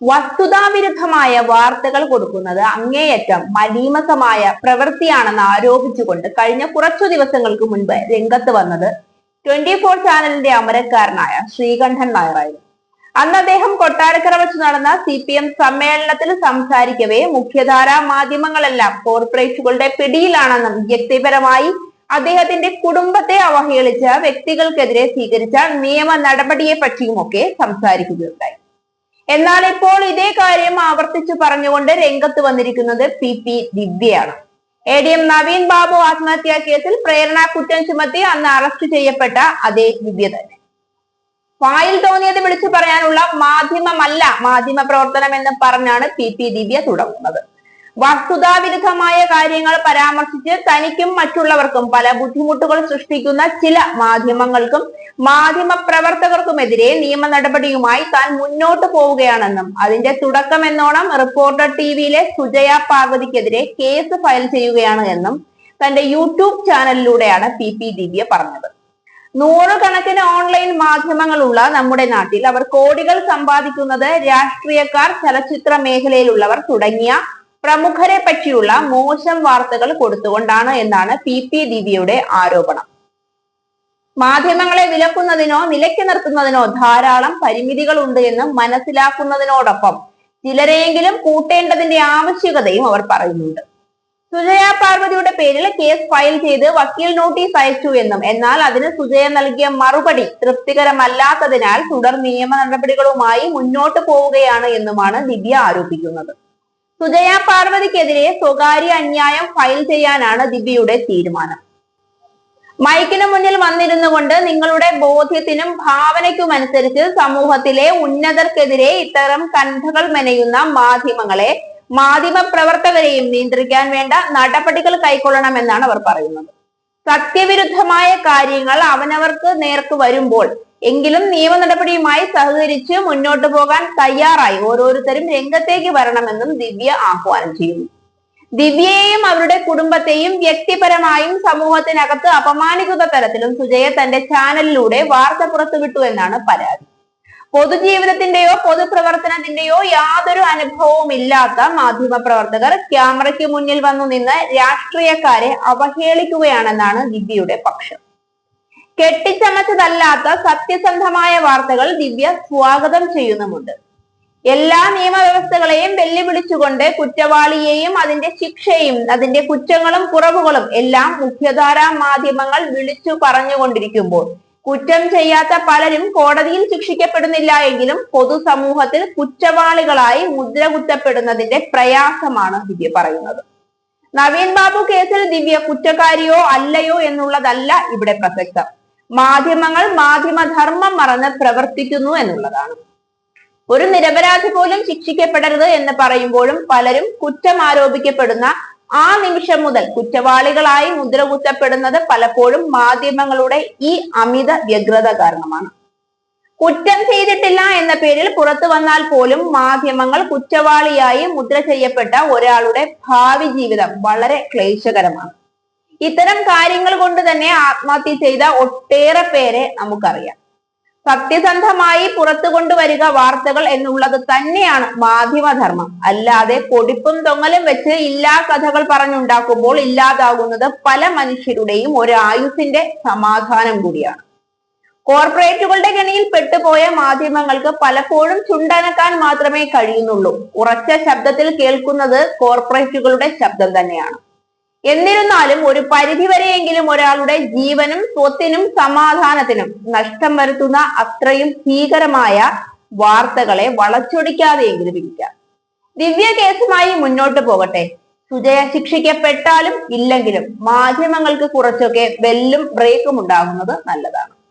വസ്തുതാവിരുദ്ധമായ വാർത്തകൾ കൊടുക്കുന്നത് അങ്ങേയറ്റം മലീമസമായ പ്രവൃത്തിയാണെന്ന് ആരോപിച്ചുകൊണ്ട് കഴിഞ്ഞ കുറച്ചു ദിവസങ്ങൾക്ക് മുൻപ് രംഗത്ത് വന്നത് ട്വന്റി ഫോർ ചാനലിന്റെ അമരക്കാരനായ ശ്രീകണ്ഠൻ നായറായിരുന്നു അന്ന് അദ്ദേഹം കൊട്ടാരക്കര വെച്ച് നടന്ന സി പി എം സമ്മേളനത്തിൽ സംസാരിക്കവേ മുഖ്യധാരാ മാധ്യമങ്ങളെല്ലാം കോർപ്പറേറ്റുകളുടെ പിടിയിലാണെന്നും വ്യക്തിപരമായി അദ്ദേഹത്തിന്റെ കുടുംബത്തെ അവഹേളിച്ച വ്യക്തികൾക്കെതിരെ സ്വീകരിച്ച നിയമ നടപടിയെ പറ്റിയുമൊക്കെ സംസാരിക്കുകയുണ്ടായി. എന്നാൽ ഇപ്പോൾ ഇതേ കാര്യം ആവർത്തിച്ചു പറഞ്ഞുകൊണ്ട് രംഗത്ത് വന്നിരിക്കുന്നത് P P ദിവ്യയാണ്. A D M Naveen Babu ആത്മഹത്യാ കേസിൽ പ്രേരണ കുറ്റം ചുമത്തി അന്ന് അറസ്റ്റ് ചെയ്യപ്പെട്ട അതേ ദിവ്യ തന്നെ. വായിൽ തോന്നിയത് വിളിച്ചു പറയാനുള്ള മാധ്യമമല്ല മാധ്യമ പ്രവർത്തനം എന്ന് പറഞ്ഞാണ് പി പി ദിവ്യ തുടങ്ങുന്നത്. വസ്തുതാവിരുദ്ധമായ കാര്യങ്ങൾ പരാമർശിച്ച് തനിക്കും മറ്റുള്ളവർക്കും പല ബുദ്ധിമുട്ടുകൾ സൃഷ്ടിക്കുന്ന ചില മാധ്യമങ്ങൾക്കും മാധ്യമ പ്രവർത്തകർക്കുമെതിരെ നിയമ നടപടിയുമായി താൻ മുന്നോട്ട് പോവുകയാണെന്നും അതിന്റെ തുടക്കം എന്നോണം റിപ്പോർട്ടർ ടിവിയിലെ സുജയ പാർവതിക്കെതിരെ കേസ് ഫയൽ ചെയ്യുകയാണ് എന്നും തന്റെ യൂട്യൂബ് ചാനലിലൂടെയാണ് പി പി ദിവ്യ പറഞ്ഞത്. നൂറുകണക്കിന് ഓൺലൈൻ മാധ്യമങ്ങളുള്ള നമ്മുടെ നാട്ടിൽ അവർ കോടികൾ സമ്പാദിക്കുന്നത് രാഷ്ട്രീയക്കാർ ചലച്ചിത്ര മേഖലയിലുള്ളവർ തുടങ്ങിയ പ്രമുഖരെ പറ്റിയുള്ള മോശം വാർത്തകൾ കൊടുത്തുകൊണ്ടാണ് എന്നാണ് പി പി ദിവ്യയുടെ ആരോപണം. മാധ്യമങ്ങളെ വിലക്കുന്നതിനോ നിലയ്ക്ക് നിർത്തുന്നതിനോ ധാരാളം പരിമിതികളുണ്ട് എന്ന് മനസ്സിലാക്കുന്നതിനോടൊപ്പം ചിലരെയെങ്കിലും കൂട്ടേണ്ടതിന്റെ ആവശ്യകതയും അവർ പറയുന്നുണ്ട്. സുജയ പാർവതിയുടെ പേരിൽ കേസ് ഫയൽ ചെയ്ത് വക്കീൽ നോട്ടീസ് അയച്ചു എന്നും എന്നാൽ അതിന് സുജയ നൽകിയ മറുപടി തൃപ്തികരമല്ലാത്തതിനാൽ തുടർ നിയമ നടപടികളുമായി മുന്നോട്ട് പോവുകയാണ് എന്നുമാണ് ദിവ്യ ആരോപിക്കുന്നത്. സുജയ പാർവതിക്കെതിരെ സ്വകാര്യ അന്യായം ഫയൽ ചെയ്യാനാണ് ദിവ്യയുടെ തീരുമാനം. മൈക്കിന് മുന്നിൽ വന്നിരുന്നു കൊണ്ട് നിങ്ങളുടെ ബോധ്യത്തിനും ഭാവനയ്ക്കും അനുസരിച്ച് സമൂഹത്തിലെ ഉന്നതർക്കെതിരെ ഇത്തരം കണ്ഠകൾ മെനയുന്ന മാധ്യമങ്ങളെ മാധ്യമ പ്രവർത്തകരെയും നിയന്ത്രിക്കാൻ വേണ്ട നടപടികൾ കൈക്കൊള്ളണമെന്നാണ് അവർ പറയുന്നത്. സത്യവിരുദ്ധമായ കാര്യങ്ങൾ അവനവർക്ക് നേർക്ക് വരുമ്പോൾ എങ്കിലും നിയമ നടപടിയുമായി സഹകരിച്ച് മുന്നോട്ട് പോകാൻ തയ്യാറായി. ഓരോരുത്തരും രംഗത്തേക്ക് വരണമെന്നും ദിവ്യ ആഹ്വാനം ചെയ്യുന്നു. ദിവ്യയെയും അവരുടെ കുടുംബത്തെയും വ്യക്തിപരമായും സമൂഹത്തിനകത്ത് അപമാനിക്കുന്ന തരത്തിലും സുജയ തന്റെ ചാനലിലൂടെ വാർത്ത പുറത്തുവിട്ടു എന്നാണ് പരാതി. പൊതുജീവിതത്തിന്റെയോ പൊതുപ്രവർത്തനത്തിന്റെയോ യാതൊരു അനുഭവവും ഇല്ലാത്ത മാധ്യമ പ്രവർത്തകർ ക്യാമറയ്ക്ക് മുന്നിൽ വന്നു നിന്ന് രാഷ്ട്രീയക്കാരെ അവഹേളിക്കുകയാണെന്നാണ് ദിവ്യയുടെ പക്ഷം. കെട്ടിച്ചമച്ചതല്ലാത്ത സത്യസന്ധമായ വാർത്തകൾ ദിവ്യ സ്വാഗതം ചെയ്യുന്നുമുണ്ട്. എല്ലാ നിയമവ്യവസ്ഥകളെയും വെല്ലുവിളിച്ചുകൊണ്ട് കുറ്റവാളിയെയും അതിന്റെ ശിക്ഷയും അതിന്റെ കുറ്റങ്ങളും കുറവുകളും എല്ലാം മുഖ്യധാരാ മാധ്യമങ്ങൾ വിളിച്ചു പറഞ്ഞുകൊണ്ടിരിക്കുമ്പോൾ കുറ്റം ചെയ്യാത്ത പലരും കോടതിയിൽ ശിക്ഷിക്കപ്പെടുന്നില്ല എങ്കിലും പൊതുസമൂഹത്തിൽ കുറ്റവാളികളായി മുദ്ര കുത്തപ്പെടുന്നതിന്റെ പ്രയാസമാണ് ദിവ്യ പറയുന്നത്. നവീൻ ബാബു കേസിൽ ദിവ്യ കുറ്റക്കാരിയോ അല്ലയോ എന്നുള്ളതല്ല ഇവിടെ പ്രസക്തം. മാധ്യമങ്ങൾ മാധ്യമധർമ്മം മറന്ന് പ്രവർത്തിക്കുന്നു എന്നുള്ളതാണ്. ഒരു നിരപരാധി പോലും ശിക്ഷിക്കപ്പെടരുത് എന്ന് പറയുമ്പോഴും പലരും കുറ്റം ആരോപിക്കപ്പെടുന്ന ആ നിമിഷം മുതൽ കുറ്റവാളികളായി മുദ്ര കുത്തപ്പെടുന്നത് പലപ്പോഴും മാധ്യമങ്ങളുടെ ഈ അമിത വ്യഗ്രത കാരണമാണ്. കുറ്റം ചെയ്തിട്ടില്ല എന്ന പേരിൽ പുറത്തു വന്നാൽ പോലും മാധ്യമങ്ങൾ കുറ്റവാളിയായി മുദ്ര ചെയ്യപ്പെട്ട ഒരാളുടെ ഭാവി ജീവിതം വളരെ ക്ലേശകരമാണ്. ഇത്തരം കാര്യങ്ങൾ കൊണ്ട് തന്നെ ആത്മഹത്യ ചെയ്ത ഒട്ടേറെ പേരെ നമുക്കറിയാം. സത്യസന്ധമായി പുറത്തു കൊണ്ടുവരിക വാർത്തകൾ എന്നുള്ളത് തന്നെയാണ് മാധ്യമധർമ്മം. അല്ലാതെ കൊടിപ്പും തൊങ്ങലും വെച്ച് ഇല്ലാ കഥകൾ പറഞ്ഞുണ്ടാക്കുമ്പോൾ ഇല്ലാതാകുന്നത് പല മനുഷ്യരുടെയും ഒരു ആയുസിന്റെ സമാധാനം കൂടിയാണ്. കോർപ്പറേറ്റുകളുടെ ഗണിയിൽ പെട്ടുപോയ മാധ്യമങ്ങൾക്ക് പലപ്പോഴും ചുണ്ടനക്കാൻ മാത്രമേ കഴിയുന്നുള്ളൂ. ഉറച്ച ശബ്ദത്തിൽ കേൾക്കുന്നത് കോർപ്പറേറ്റുകളുടെ ശബ്ദം തന്നെയാണ്. എന്നിരുന്നാലും ഒരു പരിധിവരെയെങ്കിലും ഒരാളുടെ ജീവനും സ്വത്തിനും സമാധാനത്തിനും നഷ്ടം വരുത്തുന്ന അത്രയും ഭീകരമായ വാർത്തകളെ വളച്ചൊടിക്കാതെയെങ്കിലും ഇരിക്കാം ദിവ്യ കേസുമായി മുന്നോട്ട് പോകട്ടെ. സുജയ ശിക്ഷിക്കപ്പെട്ടാലും ഇല്ലെങ്കിലും മാധ്യമങ്ങൾക്ക് കുറച്ചൊക്കെ ബെല്ലും ബ്രേക്കും ഉണ്ടാകുന്നത് നല്ലതാണ്.